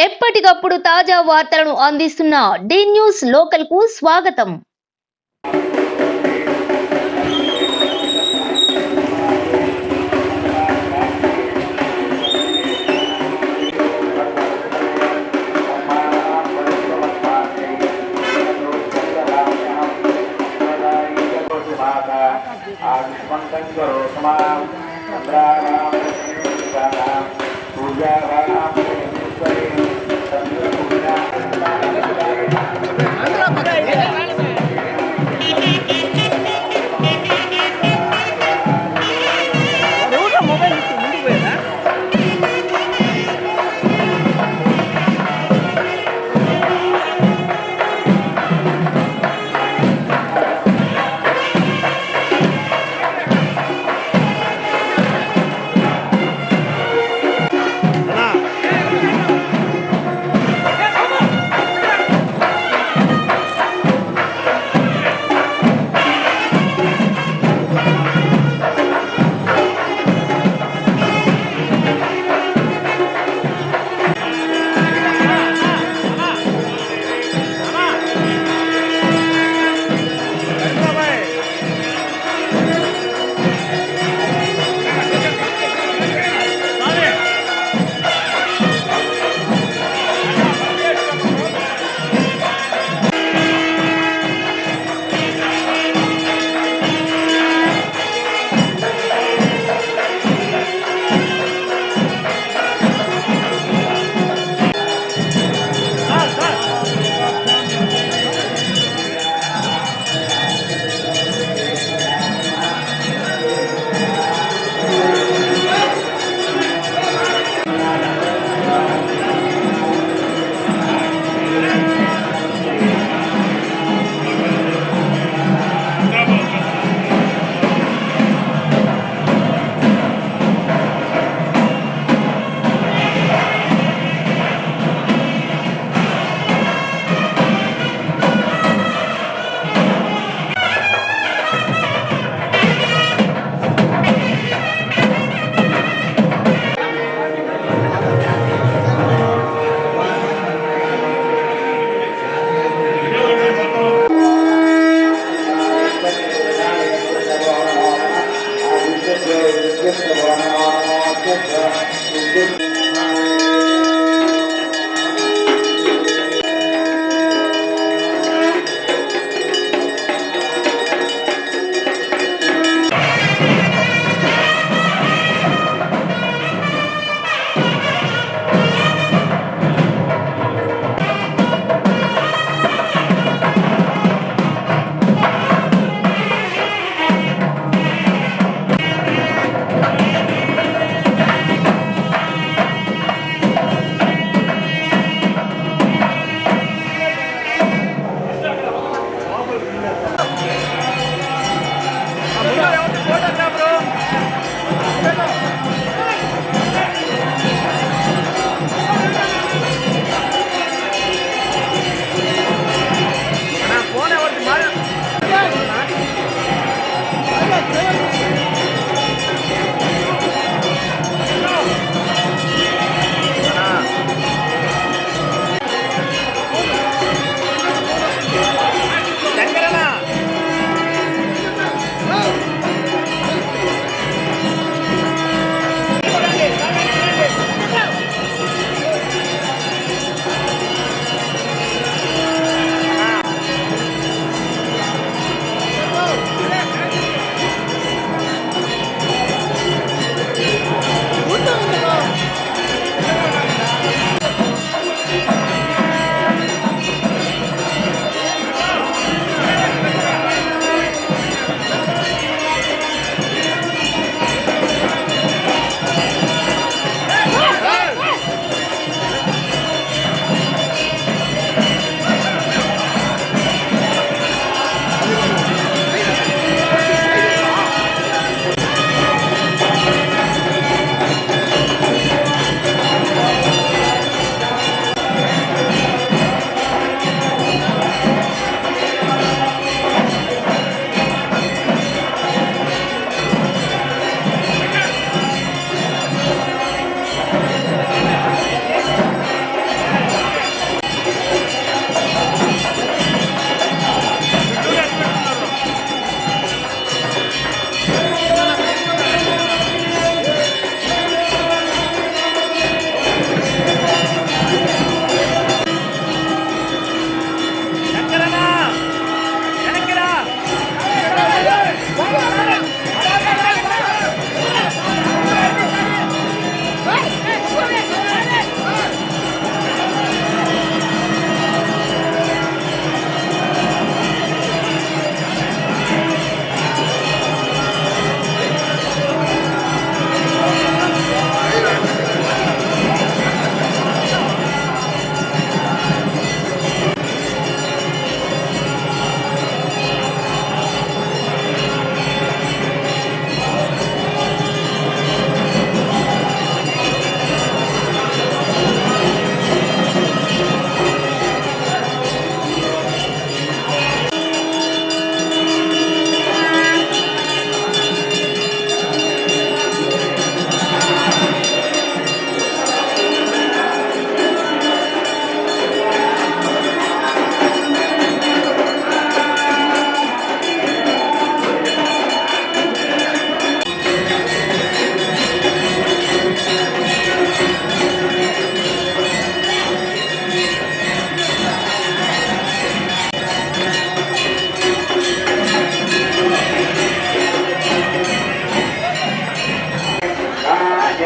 ఎప్పటికప్పుడు తాజా వార్తలను అందిస్తున్న డి న్యూస్ లోకల్కు స్వాగతం ఎవరు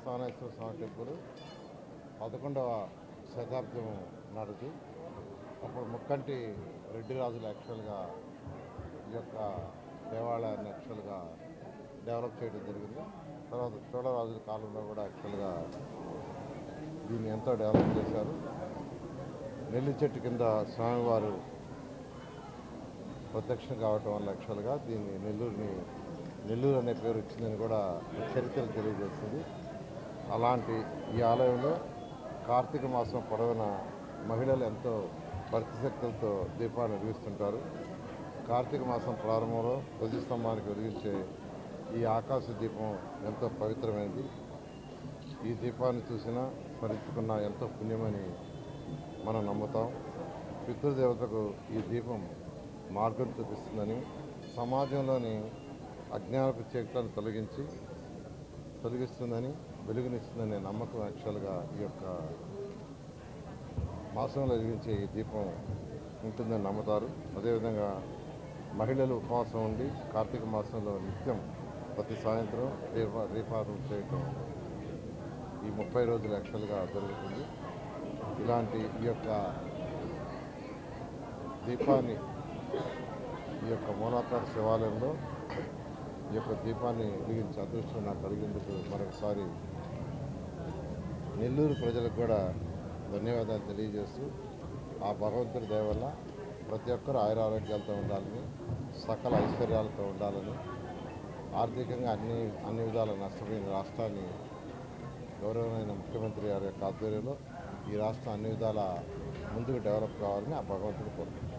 Sthaneshwara Swamy temple పదకొండవ శతాబ్దం నాటిది అప్పుడు ముక్కంటి రెడ్డి రాజులు యాక్చువల్గా ఈ యొక్క దేవాలయాన్ని యాక్చువల్గా డెవలప్ చేయడం జరిగింది. తర్వాత చోళరాజుల కాలంలో కూడా యాక్చువల్గా దీన్ని ఎంతో డెవలప్ చేశారు. నెల్లి చెట్టు కింద స్వామివారు ప్రత్యక్షం కావటం వల్ల యాక్చువల్గా దీన్ని నెల్లూరుని నెల్లూరు అనే పేరు వచ్చిందని కూడా చరిత్ర తెలియజేస్తుంది. అలాంటి ఈ ఆలయంలో కార్తీక మాసం పొడవున మహిళలు ఎంతో భక్తి శక్తులతో దీపాన్ని వెలిగిస్తుంటారు. కార్తీక మాసం ప్రారంభంలో ధ్వజస్తంభానికి వెలిగించే ఈ ఆకాశ దీపం ఎంతో పవిత్రమైనది. ఈ దీపాన్ని చూసినా స్మరించుకున్న ఎంతో పుణ్యమని మనం నమ్ముతాం. పితృదేవతకు ఈ దీపం మార్గం చూపిస్తుందని సమాజంలోని అజ్ఞానపు చీకట్లను తొలగించి తొలగిస్తుందని వెలుగునిస్తుందనే నమ్మకం యాక్చువల్గా ఈ యొక్క మాసంలో వెలిగించే ఈ దీపం ఉంటుందని నమ్ముతారు. అదేవిధంగా మహిళలు ఉపవాసం ఉండి కార్తీక మాసంలో నిత్యం ప్రతి సాయంత్రం దీప దీపాదం చేయటం ఈ ముప్పై రోజులు యాక్చువల్గా జరుగుతుంది. ఇలాంటి ఈ యొక్క దీపాన్ని ఈ యొక్క మోనాకార శివాలయంలో ఈ యొక్క దీపాన్ని వెలిగించే అదృష్టం నాకు కలిగేందుకు మరొకసారి నెల్లూరు ప్రజలకు కూడా ధన్యవాదాలు తెలియజేస్తూ ఆ భగవంతుడి దయ వల్ల ప్రతి ఒక్కరు ఆయురారోగ్యాలతో ఉండాలని సకల ఐశ్వర్యాలతో ఉండాలని ఆర్థికంగా అన్ని అన్ని విధాల నష్టపోయిన రాష్ట్రాన్ని గౌరవమైన ముఖ్యమంత్రి గారి యొక్క ఆధ్వర్యంలో ఈ రాష్ట్రం అన్ని విధాల ముందుకు డెవలప్ కావాలని ఆ భగవంతుడు కోరుకుంటున్నాను